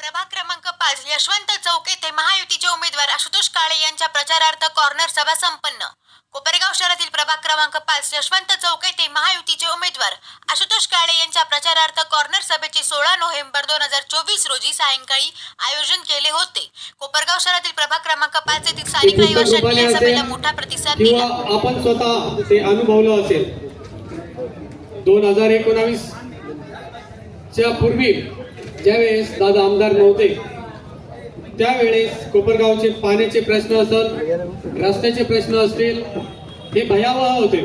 प्रभाग क्रमांक पाच यशवंत चौक येथे महायुतीचे उमेदवार आशुतोष काळे यांच्या प्रचारार्थ कॉर्नर सभा संपन्न. कोपरगाव शहरातील प्रभाग क्रमांक पाच यशवंत चौक येथे महायुतीचे उमेदवार आशुतोष काळे यांच्या प्रचारार्थ कॉर्नर सभेचे सोळा नोव्हेंबर दोन हजार चोवीस रोजी सायंकाळी आयोजन केले होते. कोपरगाव शहरातील प्रभाग क्रमांक पाच येथील स्थानिक रहिवाशांनी या सभेला मोठा प्रतिसाद दिला. आपण स्वतः ते अनुभवलं असेल? दोन हजार एकोणावीस च्या पूर्वी ज्यावेळेस दादा आमदार नव्हते त्यावेळेस कोपरगावचे पाण्याचे प्रश्न असत रस्त्याचे प्रश्न असतील हे भयावह होते.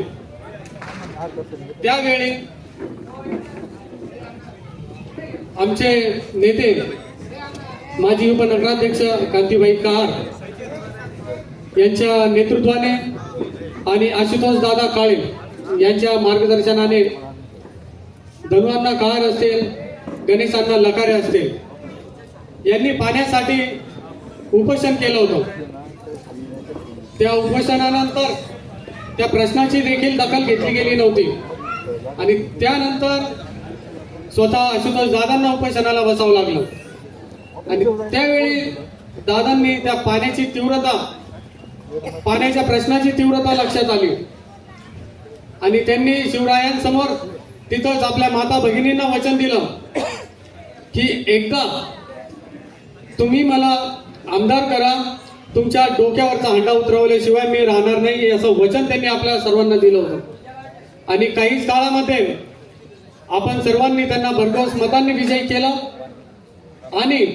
त्यावेळी आमचे नेते माजी उपनगराध्यक्ष कांतीबाई कहार यांच्या नेतृत्वाने आणि आशुतोष दादा काळे यांच्या मार्गदर्शनाने धनुवांना कहार असेल गणेशांना लकारे असतील यांनी पाण्यासाठी उपोषण केलं होतं. त्या उपोषणानंतर त्या प्रश्नाची देखील दखल घेतली गेली नव्हती. आणि त्यानंतर स्वतः आशुतोष दादांना उपोषणाला बसावं लागलं. आणि त्यावेळी दादांनी त्या पाण्याची तीव्रता पाण्याच्या प्रश्नाची तीव्रता लक्षात आली. आणि त्यांनी शिवरायांसमोर तिथंच आपल्या माता भगिनींना वचन दिलं. की एकदा तुम्ही मला आमदार करा तुमच्या डोक्यावरचा हंडा उतरवल्याशिवाय मी राहणार नाही असं वचन त्यांनी आपल्या सर्वांना दिलं होतं. आणि काहीच काळामध्ये आपण सर्वांनी त्यांना भरघोस मतांनी विजयी केला आणि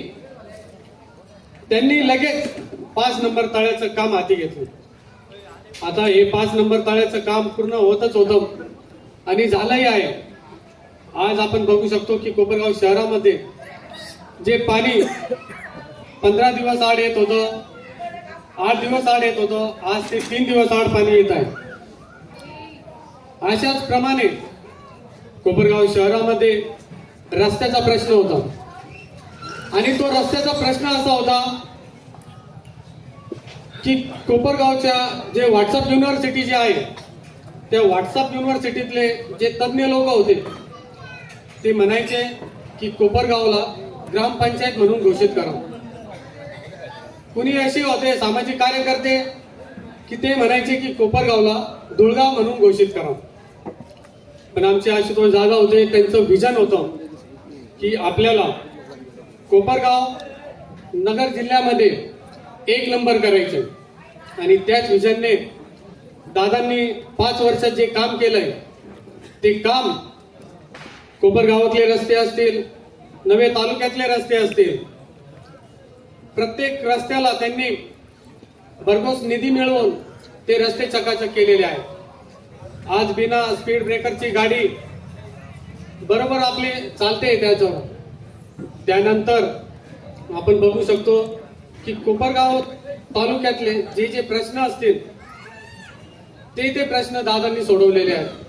त्यांनी लगेच पाच नंबर तळ्याचं काम हाती घेतलं. आता हे पाच नंबर तळ्याचं काम पूर्ण होतच होतं आणि झालंही आहे. आज आपण बघू शकतो की कोपरगाव शहरामध्ये जे पाणी पंधरा दिवस आड येत होतं आठ दिवस आड येत होतं आज ते तीन दिवस आड पाणी येत आहे. अशाच प्रमाणे कोपरगाव शहरामध्ये रस्त्याचा प्रश्न होता. आणि तो रस्त्याचा प्रश्न असा होता की कोपरगावच्या जे व्हॉट्सअप युनिव्हर्सिटी जे आहे त्या व्हॉट्सअप युनिव्हर्सिटीतले जे तज्ज्ञ लोक होते ते म्हणायचे की कोपरगावला ग्रामपंचायत म्हणून घोषित करा. कुणी असे होते सामाजिक कार्यकर्ते की ते म्हणायचे की कोपरगावला धुळगाव म्हणून घोषित करा. पण आमचे आशुतोष जागा होते त्यांचं विजन होतं की आपल्याला कोपरगाव नगर जिल्ह्यामध्ये एक नंबर करायचे आणि त्याच विजनने दादांनी पाच वर्षात जे काम केलंय ते काम कोपरगावातले रस्ते असतील नवे तालुक्यातले रस्ते असतील प्रत्येक रस्त्याला त्यांनी भरघोस निधी मिळवून ते रस्ते चकाचक केलेले आहेत. आज बिना स्पीड ब्रेकरची गाडी बरोबर आपली चालते त्याच्यावर. त्यानंतर आपण बघू शकतो की कोपरगाव तालुक्यातले जे जे प्रश्न असतील ते ते प्रश्न दादांनी सोडवलेले आहेत.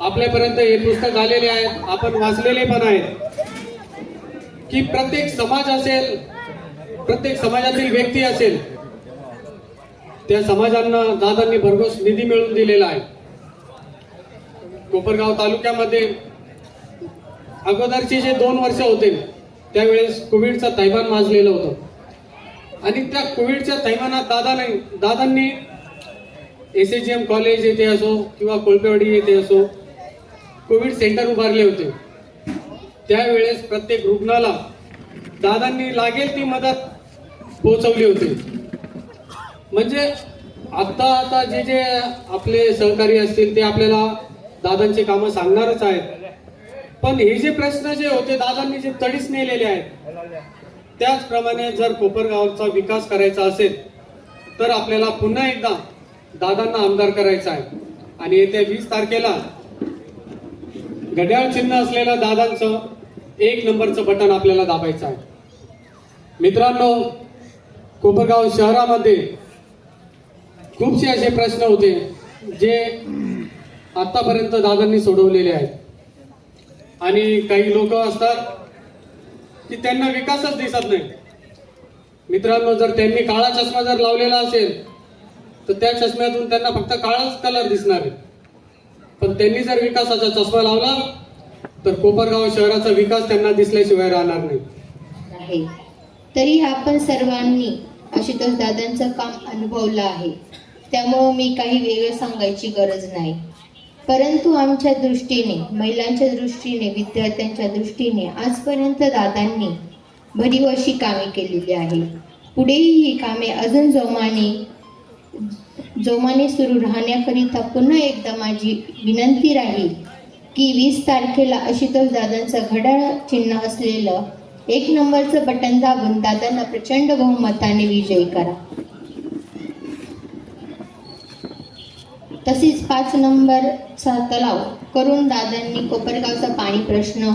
आपल्यापर्यंत हे पुस्तक आलेले आहेत. आपण वाचलेले पण आहेत. की प्रत्येक समाज असेल प्रत्येक समाजातील व्यक्ती असेल त्या समाजांना दादांनी भरघोस निधी मिळवून दिलेला आहे. कोपरगाव तालुक्यामध्ये अगोदरचे जे दोन वर्ष होते त्यावेळेस कोविडचा थैमान माजलेलं होतं. आणि त्या कोविडच्या थैमानात दादाने दादांनी एस एच एम कॉलेज येथे असो किंवा कोळपेवाडी येथे असो कोविड सेंटर उभारले होते. त्यावेळेस प्रत्येक रुग्णाला दादांनी लागेल ती मदत पोहोचवली होती. म्हणजे आता आता जे जे आपले सहकारी असतील ते आपल्याला दादांचे कामं सांगणारच आहेत. पण हे जे प्रश्न जे होते दादांनी जे तडीस नेलेले आहेत त्याचप्रमाणे जर कोपरगावचा विकास करायचा असेल तर आपल्याला पुन्हा एकदा दादांना आमदार करायचा आहे. आणि येत्या वीस तारखेला घड्याळ चिन्ह असलेल्या दादांचं एक नंबरचं बटन आपल्याला दाबायचं आहे. मित्रांनो कोपरगाव शहरामध्ये खूपसे असे प्रश्न होते जे आतापर्यंत दादांनी सोडवलेले आहेत. आणि काही लोक असतात की त्यांना विकासच दिसत नाही. मित्रांनो जर त्यांनी काळा चष्मा जर लावलेला असेल तर त्या चष्म्यातून त्यांना फक्त काळाच कलर दिसणार आहे. पण त्यांनी जर विकासाचा चष्मा लावला तर कोपरगाव शहराचा विकास त्यांना दिसल्याशिवाय राहणार नाही. आहे. तरी आपण सर्वांनी आशुतोष दादांचं काम अनुभवलं आहे. त्यामुळं मी काही वेगळं सांगायची गरज नाही. परंतु आमच्या दृष्टीने महिलांच्या दृष्टीने विद्यार्थ्यांच्या दृष्टीने आजपर्यंत दादांनी भरीव अशी कामे केलेली आहे पुढेही ही कामे अजून जोमाने जोमाने सुरू राहण्याकरिता पुन्हा एकदा माझी विनंती राहील की वीस तारखेला आशुतोष दादांचं घड्याळ चिन्ह असलेलं एक नंबरचं बटन दाबून दादांना प्रचंड बहुमताने विजयी करा. तसेच पाच नंबरचा तलाव करून दादांनी कोपरगावचा पाणी प्रश्न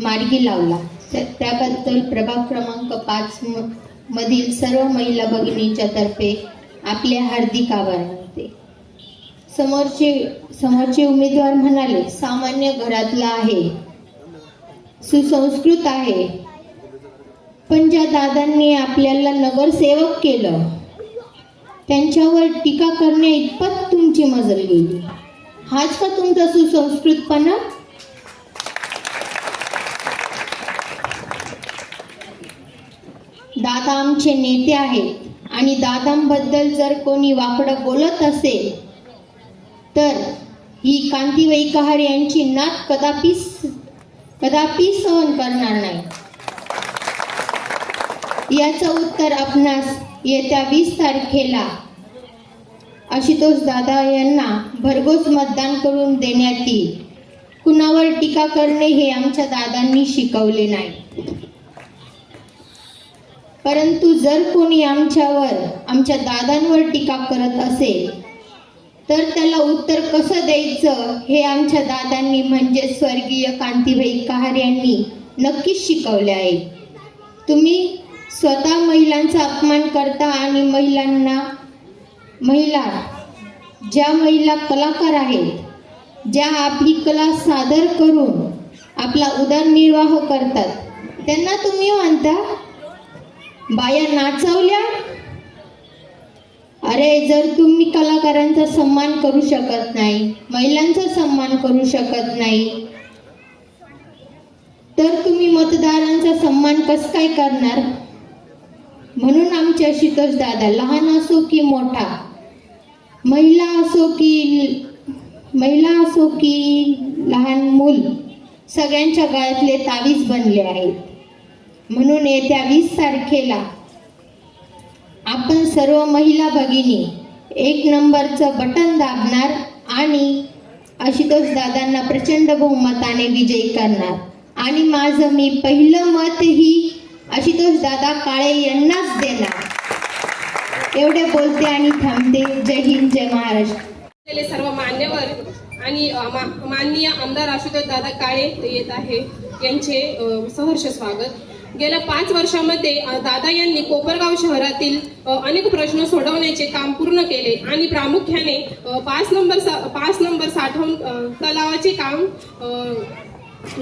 मार्गी लावला. त्याबद्दल प्रभाग क्रमांक पाच म- मधील सर्व महिला भगिनींच्या तर्फे आपल्या हार्दिक आभार मानते समोरचे समोरचे उमेदवार म्हणाले सामान्य घरातला आहे सुसंस्कृत आहे पण ज्या दादांनी आपल्याला नगरसेवक केलं त्यांच्यावर टीका करण्या इतपत तुमची मजल गेली. हाच का तुमचा सुसंस्कृतपणा? दादा आमचे नेते आहेत. आणि दादांबद्दल जर कोणी वाकडं बोलत असेल तर ही कांतीबाई कहार यांची नात कदापि कदापि सहन करणार नाही. याचं उत्तर आपणास येत्या वीस तारखेला आशुतोष दादा यांना भरघोस मतदान करून देण्यात येईल. कुणावर टीका करणे हे आमच्या दादांनी शिकवले नाही. परंतु जर कोणी आमच्यावर आमच्या दादांवर टीका करत असेल तर त्याला उत्तर कसं द्यायचं हे आमच्या दादांनी म्हणजे स्वर्गीय कांतीबाई कहार यांनी नक्कीच शिकवले आहे. तुम्ही स्वतः महिलांचा अपमान करता आणि महिलांना महिला ज्या महिला कलाकार आहेत ज्या आपली कला सादर करून आपला उदरनिर्वाह करतात त्यांना तुम्ही म्हणता बाया नाचवल्या? अरे जर तुम्ही कलाकारांचा सन्मान करू शकत नाही महिलांचा सन्मान करू शकत नाही तर तुम्ही मतदारांचा सन्मान कस काय करणार? म्हणून आमचे आशुतोष दादा लहान असो की मोठा महिला असो की महिला असो की लहान मूल सगळ्यांच्या गळ्यातले तावीज बनले आहेत. म्हणून येत्या वीस तारखेला आपण सर्व महिला भगिनी एक नंबरचं बटन दाबणार आणि आशुतोष दादांना प्रचंड बहुमताने विजयी करणार. आणि माझं मी पहिलं मत ही आशुतोष दादा काळे यांनाच देणार. एवढे बोलते आणि थांबते. जय हिंद जय महाराष्ट्र. सर्व मान्यवर आणि माननीय आमदार आशुतोष दादा काळे येत आहे. यांचे सहर्ष स्वागत. गेल्या पाच वर्षामध्ये दादा यांनी कोपरगाव शहरातील अनेक प्रश्न सोडवण्याचे काम पूर्ण केले आणि प्रामुख्याने पाच नंबर सा पाच नंबर साठवण तलावाचे काम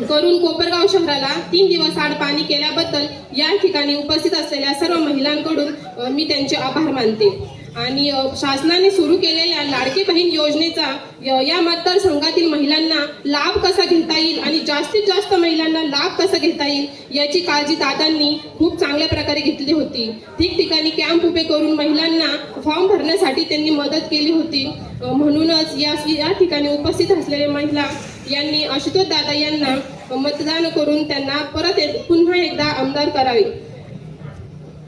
करून कोपरगाव शहराला तीन दिवस आड पाणी केल्याबद्दल या ठिकाणी उपस्थित असलेल्या सर्व महिलांकडून मी त्यांचे आभार मानते. आणि शासनाने सुरू केलेल्या लाडकी बहीण योजनेचा य- या मतदारसंघातील महिलांना लाभ कसा घेता येईल आणि जास्तीत जास्त महिलांना लाभ कसा घेता येईल याची काळजी दादांनी खूप चांगल्या प्रकारे घेतली होती. ठिकठिकाणी कॅम्प उभे करून महिलांना फॉर्म भरण्यासाठी त्यांनी मदत केली होती. म्हणूनच या या ठिकाणी उपस्थित असलेल्या महिला यांनी आशुतोष दादा यांना मतदान करून त्यांना परत पुन्हा एकदा आमदार करावे.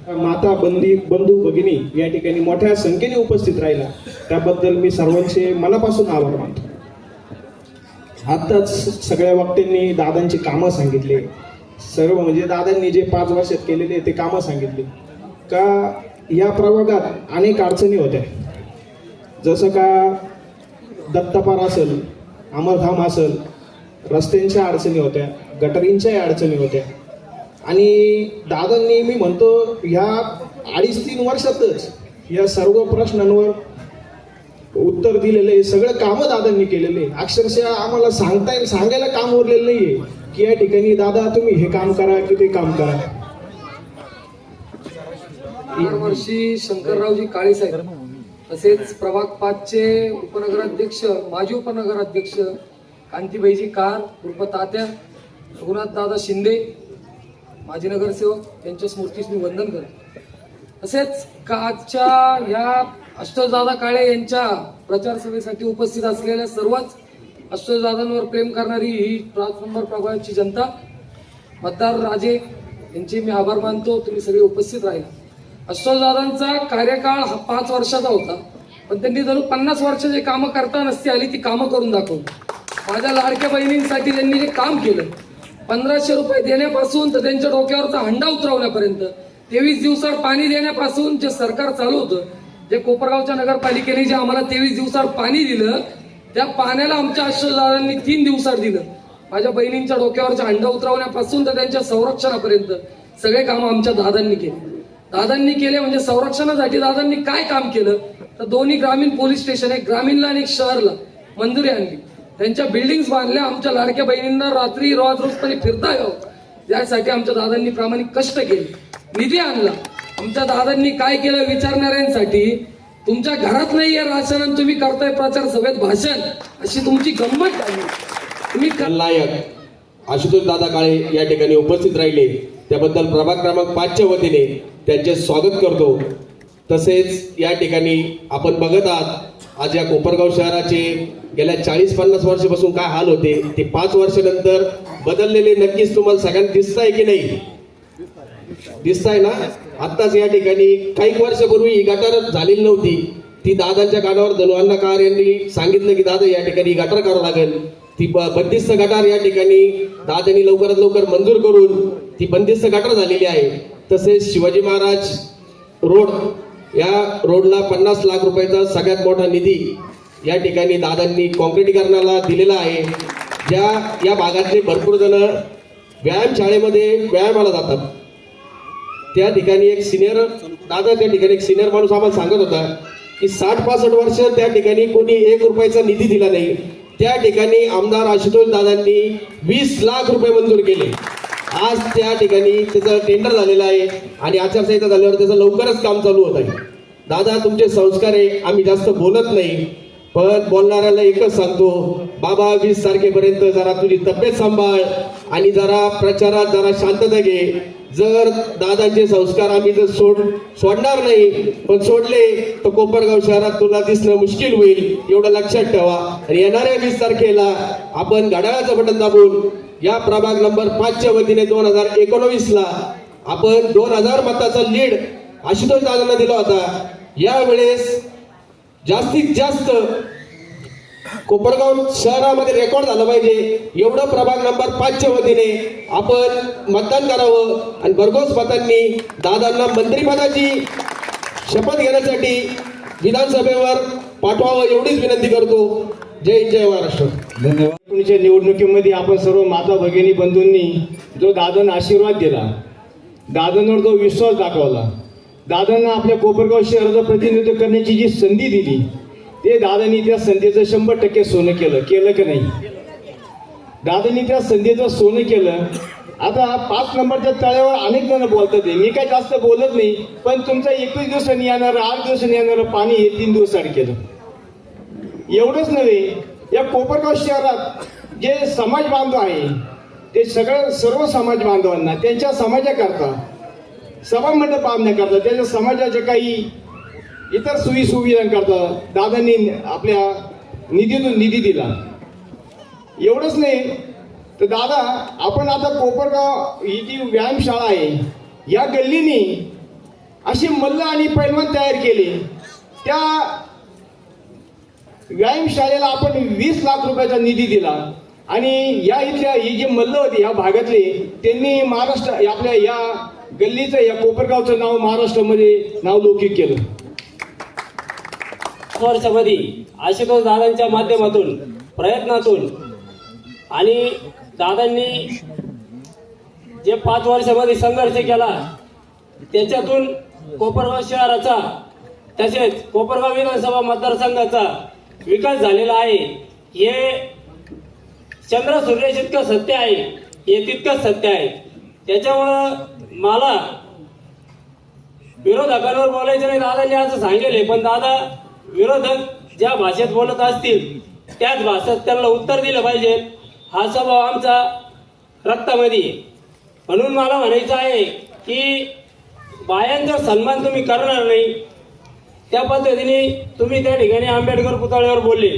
माता बंदी बंधू भगिनी या ठिकाणी मोठ्या संख्येने उपस्थित राहिला. त्याबद्दल मी सर्वांचे मनापासून आभार मानतो. आताच सगळ्या वक्त्यांनी दादांची कामं सांगितले. सर्व म्हणजे दादांनी जे पाच वर्षात केलेले ते कामं सांगितली. का या प्रभागात अनेक अडचणी होत्या. जसं का दत्तपार असेल अमरधाम असेल रस्त्यांच्या अडचणी होत्या गटरींच्याही अडचणी होत्या. आणि दादांनी मी म्हणतो ह्या अडीच तीन वर्षातच या सर्व प्रश्नांवर उत्तर दिलेले सगळं कामं दादांनी केलेले. अक्षरशः आम्हाला सांगता येईल सांगायला काम उरलेलं नाहीये की या ठिकाणी दादा तुम्ही हे काम करा की ते काम करा. वर्षी शंकररावजी काळेसाहेब तसेच प्रभाग पाचचे उपनगराध्यक्ष माजी उपनगराध्यक्ष कांतीबाईजी कार उर्फ तात्या रघुनाथ दादा शिंदे माजी नगरसेवक यांच्या स्मृतीस मी वंदन करतो. तसेच का आजच्या या अष्टदादा काळे यांच्या प्रचार सभेसाठी उपस्थित असलेल्या सर्वच अष्टदादांवर प्रेम करणारी ही पाच नंबर प्रभागाची जनता मतदार राजे यांचे मी आभार मानतो. तुम्ही सगळे उपस्थित राहिला. अष्टदादांचा कार्यकाळ हा पाच वर्षाचा होता पण त्यांनी जणू पन्नास वर्ष जे कामं करता नसती आली ती कामं करून दाखवली. माझ्या लाडक्या बहिणींसाठी त्यांनी जे काम केलं पंधराशे रुपये देण्यापासून तर त्यांच्या डोक्यावरचा हंडा उतरवण्यापर्यंत. तेवीस दिवसात पाणी देण्यापासून जे सरकार चालू होतं जे कोपरगावच्या नगरपालिकेने जे आम्हाला तेवीस दिवसात पाणी दिलं त्या पाण्याला आमच्या अष्टदादांनी तीन दिवसात दिलं. माझ्या बहिणींच्या डोक्यावरच्या हंडा उतरवण्यापासून तर त्यांच्या संरक्षणापर्यंत सगळे कामं आमच्या दादांनी केले. दादांनी केले म्हणजे संरक्षणासाठी दादांनी काय काम केलं? तर दोन्ही ग्रामीण पोलीस स्टेशन एक ग्रामीणला आणि एक शहरला. मंजुरी आणली. त्यांच्या बिल्डिंग्स बांधल्या. आमच्या लाडक्या बहिणींना रात्री रोज रोजपणे फिरता यावं हो. यासाठी आमच्या दादांनी प्रामाणिक कष्ट केले. निधी आणला. आमच्या दादांनी काय केलं विचारणाऱ्यांसाठी? तुमच्या घरात नाहीये राशन तुम्ही करताय प्रचार सभेत भाषण. अशी तुमची गंमत झाली. तुम्ही नायक आशुतोष दादा काळे या ठिकाणी उपस्थित राहिले. त्याबद्दल प्रभाग क्रमांक पाचच्या वतीने त्यांचे स्वागत करतो. तसेच या ठिकाणी आपण बघत आहात आज या कोपरगाव शहराचे गेल्या चाळीस पन्नास वर्षापासून काय हाल होते ते पाच वर्षानंतर बदललेले नक्कीच तुम्हाला सगळ्यांना दिसत आहे की नाही? दिसताय ना? आत्ताच या ठिकाणी काही वर्षापूर्वी ही गटार झालेली नव्हती. ती दादांच्या कानावर धनुअण्णा कार यांनी सांगितलं की दादा या ठिकाणी गटार करावं लागेल. ती ब- बंदिस्त गटार या ठिकाणी दादांनी लवकरात लवकर मंजूर करून ती बंदिस्त गटार झालेली आहे. तसेच शिवाजी महाराज रोड या रोडला पन्नास लाख रुपयाचा सगळ्यात मोठा निधी या ठिकाणी दादांनी कॉन्क्रिटीकरणाला दिलेला आहे. ज्या या भागातले भरपूर जण व्यायामशाळेमध्ये व्यायामाला जातात. त्या ठिकाणी एक सिनियर दादा त्या ठिकाणी एक सिनियर माणूस आम्हाला सांगत होता की साठ पासष्ट वर्ष त्या ठिकाणी कोणी एक रुपयाचा निधी दिला नाही. त्या ठिकाणी आमदार आशुतोष दादांनी वीस लाख रुपये मंजूर केले. आज त्या ठिकाणी त्याचं टेंडर झालेलं आहे आणि आचारसंहिता झाल्यावर त्याचं लवकरच काम चालू होत आहे. दादा तुमचे संस्कार आहे आम्ही जास्त बोलत नाही पण बोलणाऱ्याला एकच सांगतो बाबा वीस तारखेपर्यंत जरा तुझी तब्येत सांभाळ आणि जरा प्रचारात जरा शांतता घे. जर दादांचे संस्कार आम्ही जर सोड सोडणार नाही पण सोडले तर कोपरगाव शहरात तुला दिसणं मुश्किल होईल एवढं लक्षात ठेवा. आणि येणाऱ्या वीस तारखेला आपण घड्याळाचं बटन दाबून या प्रभाग नंबर पाचच्या वतीने दोन हजार एकोणवीसला आपण दोन हजार मताचा लीड आशुतोष दादांना दिला होता. यावेळेस जास्तीत जास्त कोपरगाव शहरामध्ये रेकॉर्ड झालं पाहिजे. एवढं प्रभाग नंबर पाचच्या वतीने आपण मतदान करावं आणि भरघोस मतांनी दादांना मंत्रिपदाची शपथ घेण्यासाठी विधानसभेवर पाठवावं एवढीच विनंती करतो. जय जय महाराष्ट्र. धन्यवाद. निवडणुकीमध्ये आपण सर्व माता भगिनी बंधूंनी जो दादांना आशीर्वाद दिला दादांवर जो विश्वास दाखवला दादांना आपल्या कोपरगाव शहराचं प्रतिनिधित्व करण्याची जी संधी दिली ते दादांनी त्या संधीचं शंभर टक्के सोनं केलं. केलं की नाही? दादांनी त्या संधीचं सोनं केलं. आता पाच नंबरच्या तळ्यावर अनेक जण बोलतात मी काय जास्त बोलत नाही पण तुमचं एकवीस दिवसांनी येणारं आठ दिवसांनी येणारं पाणी हे तीन दिवसाआड केलं. एवढंच नव्हे या कोपरगाव शहरात जे समाज बांधव आहे ते सगळं सर्व समाज बांधवांना त्यांच्या समाजाकरता सभामंडप बांधण्याकरता त्यांच्या समाजाच्या काही इतर सोयी सुविधांकरता दादांनी आपल्या निधीतून निधी दिला. एवढंच नाही तर दादा आपण आता कोपरगाव ही जी व्यायामशाळा आहे या गल्लीने असे मल्ल आणि पैलवान तयार केले. त्या व्यायामशाळेला आपण वीस लाख रुपयाचा निधी दिला. आणि या इथल्या ही जे मल्ल होती या भागातले त्यांनी महाराष्ट्र आपल्या या गल्लीचं या कोपरगावचं नाव महाराष्ट्रामध्ये नाव लौकिक केलं. वर्षामध्ये आशुतोष दादांच्या माध्यमातून प्रयत्नातून आणि दादांनी जे पाच वर्षामध्ये संघर्ष केला त्याच्यातून कोपरगाव शहराचा तसेच कोपरगाव विधानसभा मतदारसंघाचा विकास झालेला आहे. हे चंद्र सूर्य जितकं सत्य आहे हे तितकंच सत्य आहे. त्याच्यामुळं मला विरोधकांवर बोलायचं नाही. दादाने असं सांगेल पण दादा विरोधक ज्या भाषेत बोलत असतील त्याच भाषेत त्यांना उत्तर दिलं पाहिजे. हा स्वभाव आमचा रक्तामध्ये म्हणून मला म्हणायचं आहे की बायांचा सन्मान तुम्ही करणार नाही. त्या पद्धतीने तुम्ही त्या ठिकाणी आंबेडकर पुतळ्यावर बोलले.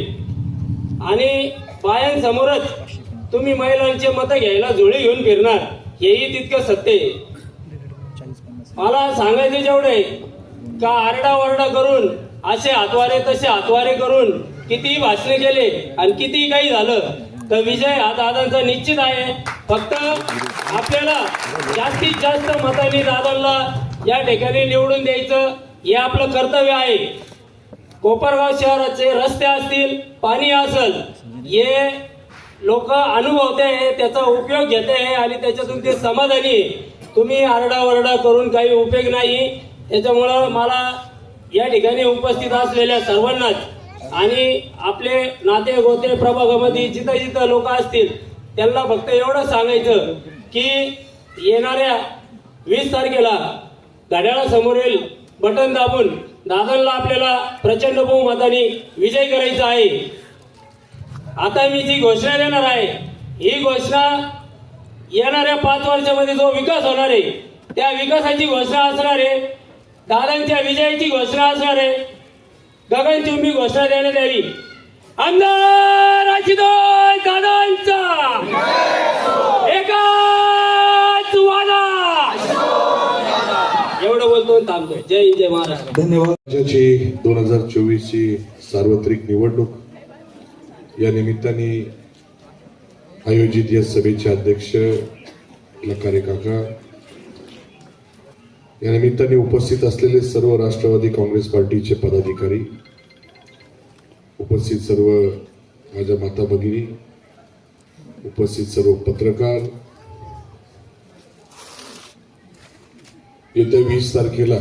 आणि बायांसमोरच तुम्ही महिलांचे मतं घ्यायला झोळी घेऊन फिरणार. हेही तितकं सत्य आहे. मला सांगायचे जेवढे का आरडाओरडा करून असे हातवारे तसे हातवारे करून कितीही भाषणे केले आणि कितीही काही झालं तर विजय हा दादांचा निश्चित आहे. फक्त आपल्याला जास्तीत जास्त मतांनी दादांना या ठिकाणी निवडून द्यायचं हे आपलं कर्तव्य आहे कोपरगाव शहराचे रस्ते असतील पाणी असेल हे लोक अनुभवते त्याचा उपयोग घेते आहे आणि त्याच्यातून ते समाधानी आहे. तुम्ही आरडाओरडा करून काही उपयोग नाही त्याच्यामुळं मला या ठिकाणी उपस्थित असलेल्या सर्वांनाच आणि आपले नाते गोते प्रभागामध्ये जिथं जिथं लोक असतील त्यांना फक्त एवढं सांगायचं की येणाऱ्या वीस तारखेला घड्याळासमोरील बटन दाबून दादांना आपल्याला प्रचंड बहुमताने विजय करायचा आहे. आता मी जी घोषणा देणार आहे ही घोषणा येणाऱ्या पाच वर्षामध्ये जो विकास होणार आहे त्या विकासाची घोषणा असणार आहे दादांच्या विजयाची घोषणा असणार आहे. गगनचुंबी घोषणा देण्यात यावी आमदार दादांचा! एका एवढं बोलतोय थांबतोय जय हिंद, जय महाराष्ट्र. राज्याची दोन हजार चोवीस ची सार्वत्रिक निवडणूक. या निमित्ताने आयोजित या सभेचे अध्यक्ष लकारे काका या निमित्ताने उपस्थित असलेले सर्व राष्ट्रवादी काँग्रेस पार्टीचे पदाधिकारी उपस्थित सर्व माझ्या माता भगिनी उपस्थित सर्व पत्रकार येत्या वीस तारखेला.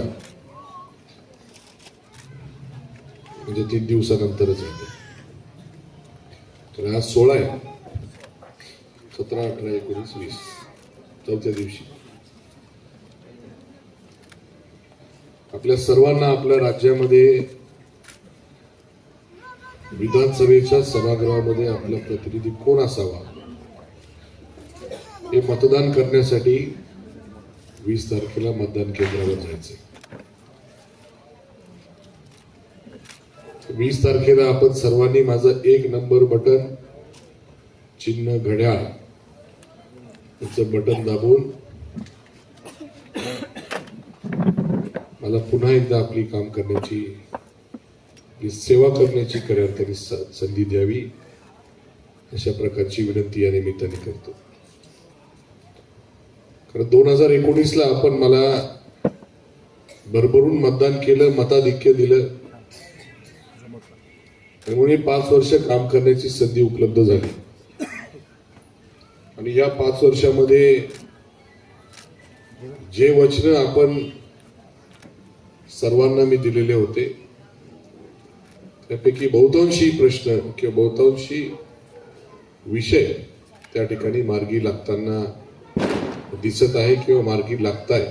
म्हणजे तीन दिवसानंतरच आहे तर आज सोळा आहे. सतरा अठरा एकोणीस वीस. चौथ्या दिवशी. आपल्या सर्वांना आपल्या राज्यामध्ये विधानसभेच्या सभागृहामध्ये आपला प्रतिनिधी कोण असावा? हे मतदान करण्यासाठी वीस तारखेला मतदान केंद्रावर जायचं वीस तारखेला आपण सर्वांनी माझं एक नंबर बटन चिन्ह घड्याळ त्याचं बटन दाबून मला पुन्हा एकदा आपली काम करण्याची सेवा करण्याची खऱ्या अर्थाने संधी द्यावी अशा प्रकारची विनंती या निमित्ताने करतो. कारण दोन हजार एकोणीसला आपण मला भरभरून मतदान केलं मताधिक्य दिलं. त्यामुळे पाच वर्ष काम करण्याची संधी उपलब्ध झाली. आणि या पाच वर्षामध्ये जे वचन आपण सर्वांना मी दिलेले होते त्यापैकी बहुतांशी प्रश्न किंवा बहुतांशी विषय त्या ठिकाणी मार्गी लागताना दिसत आहे किंवा मार्गी लागताय.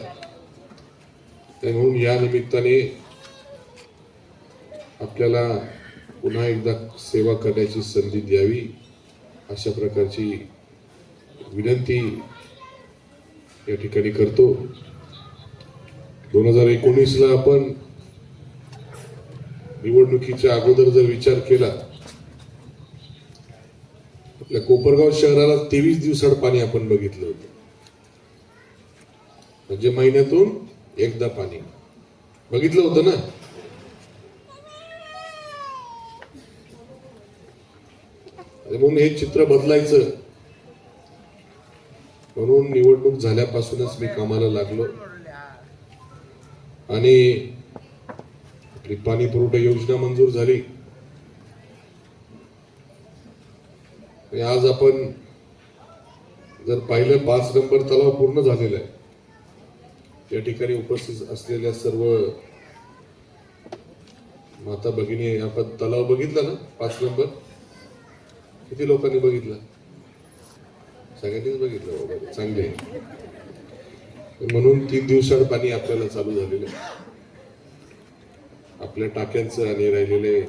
म्हणून या निमित्ताने आपल्याला पुन्हा एकदा सेवा करण्याची संधी द्यावी अशा प्रकारची विनंती या ठिकाणी करतो. दोन हजार एकोणीसला आपण निवडणुकीच्या अगोदर जर विचार केला आपल्या कोपरगाव शहराला तेवीस दिवसाड पाणी आपण बघितलं होतं. म्हणजे महिन्यातून एकदा पाणी. बघितलं होतं ना? म्हणून हे चित्र बदलायचं. म्हणून निवडणूक झाल्यापासूनच मी कामाला लागलो. आणि आपली पाणी पुरवठा योजना मंजूर झाली. आज आपण जर पाहिलं पाच नंबर तलाव पूर्ण झालेला आहे. या ठिकाणी उपस्थित असलेल्या सर्व माता भगिनी आपण तलाव बघितला ना? पाच नंबर. किती लोकांनी बघितला? सगळ्यांनीच बघितलं बाबा. चांगले. आहे. म्हणून तीन दिवसाड पाणी आपल्याला चालू झालेलं आहे. आपल्या टाक्यांचं आणि राहिलेले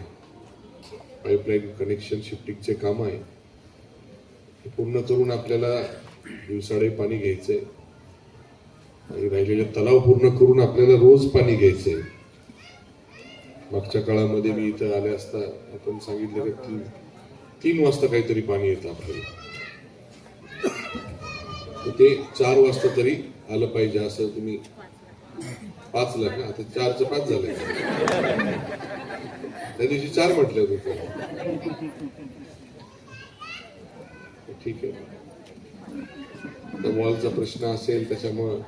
पाईपलाईन कनेक्शन शिफ्टिंगचे काम आहे. पूर्ण करून आपल्याला दिवसाडे पाणी घ्यायचं आहे आणि राहिलेले तलाव पूर्ण करून आपल्याला रोज पाणी घ्यायचं आहे मागच्या काळामध्ये मी इथं आले असता आपण सांगितलं की तीन तीन वाजता काहीतरी पाणी येतं आपल्याला. ते चार वाजता तरी आलं पाहिजे असं तुम्ही पाच लाख का आता चारचं पाच झालंय. त्या दिवशी चार म्हटलं होतं ठीक आहे. वॉलचा प्रश्न असेल त्याच्यामुळं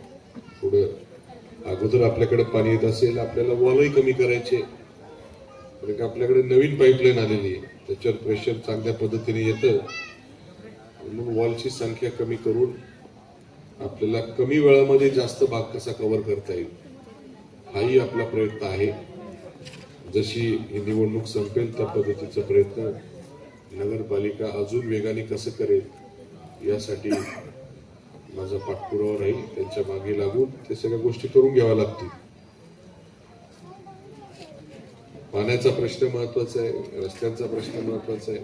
पुढं अगोदर आपल्याकडे पाणी येत असेल आपल्याला वॉलही कमी करायचे. कारण का आपल्याकडे नवीन पाईपलाईन आलेली आहे. त्याच्यावर प्रेशर चांगल्या पद्धतीने येतं. म्हणून वॉलची संख्या कमी करून आपल्याला कमी वेळामध्ये जास्त भाग कसा कव्हर करता येईल हाही आपला प्रयत्न आहे. जशी ही निवडणूक संपेल त्या पद्धतीचा प्रयत्न नगरपालिका अजून वेगाने कसं करेल यासाठी माझा पाठपुरावा राहील त्यांच्या मागे लागून ते सगळ्या गोष्टी करून घ्याव्या लागतील. पाण्याचा प्रश्न महत्त्वाचा आहे रस्त्यांचा प्रश्न महत्त्वाचा आहे.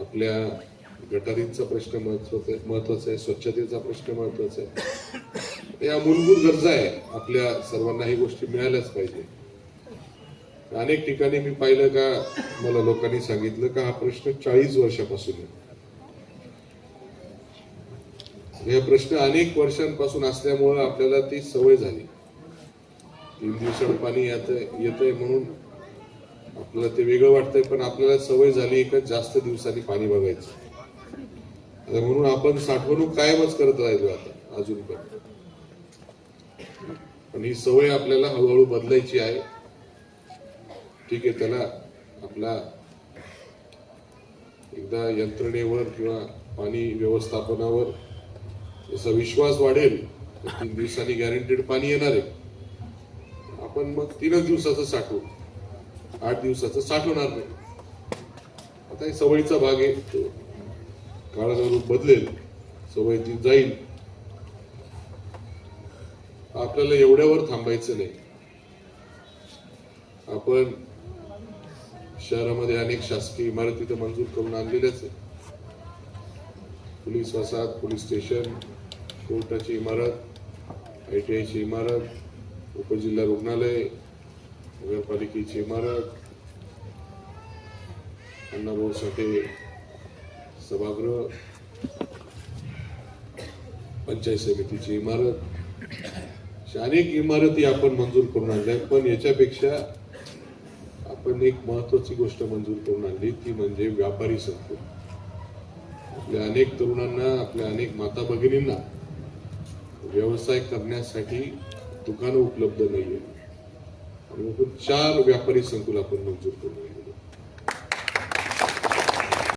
आपल्या गटारींचा प्रश्न महत्त्वाचा आहे महत्त्वाचा आहे स्वच्छतेचा प्रश्न महत्त्वाचा आहे. या मूलभूत गरजा आहे आपल्या सर्वांना ही गोष्टी मिळाल्याच पाहिजे. अनेक ठिकाणी मी पाहिलं का मला लोकांनी सांगितलं का हा प्रश्न चाळीस वर्षापासून आहे. हे प्रश्न अनेक वर्षांपासून असल्यामुळं आपल्याला ती सवय झाली. तीन दिवसात पाणी येत येतंय म्हणून आपल्याला ते वेगळं वाटतंय पण आपल्याला सवय झाली एकच जास्त दिवसांनी पाणी बघायचं. म्हणून आपण साठवणूक कायमच करत राहिलो आता अजून पण पण ही सवय आपल्याला हळूहळू बदलायची आहे. ठीक आहे त्याला आपला एकदा यंत्रणेवर किंवा पाणी व्यवस्थापनावर जसा विश्वास वाढेल. तीन दिवसांनी गॅरंटेड पाणी येणार आहे. आपण मग तीनच दिवसाचं साठवू. आठ दिवसाचं साठवणार नाही. आता हे सवयीचा भाग आहे. तो काळानुरूप बदलेल. सवय ती जाईल. आपल्याला एवढ्यावर थांबायचं नाही. आपण शहरामध्ये अनेक शासकीय इमारती तर मंजूर करून आणलेल्याच आहे पोलीस वसाहत पोलीस स्टेशन कोर्टाची इमारत आय टी आयची इमारत उपजिल्हा रुग्णालय नगरपालिकेची इमारत अण्णाभाऊ साठे सभागृह पंचायत समितीची इमारत. अशा अनेक इमारती आपण मंजूर करून आणल्या पण याच्यापेक्षा आपण एक महत्वाची गोष्ट मंजूर करून आणली ती म्हणजे व्यापारी संकुल. आपल्या अनेक तरुणांना आपल्या अनेक माता भगिनींना व्यवसाय करण्यासाठी दुकानं उपलब्ध नाहीये आणि चार व्यापारी संकुल आपण मंजूर करू.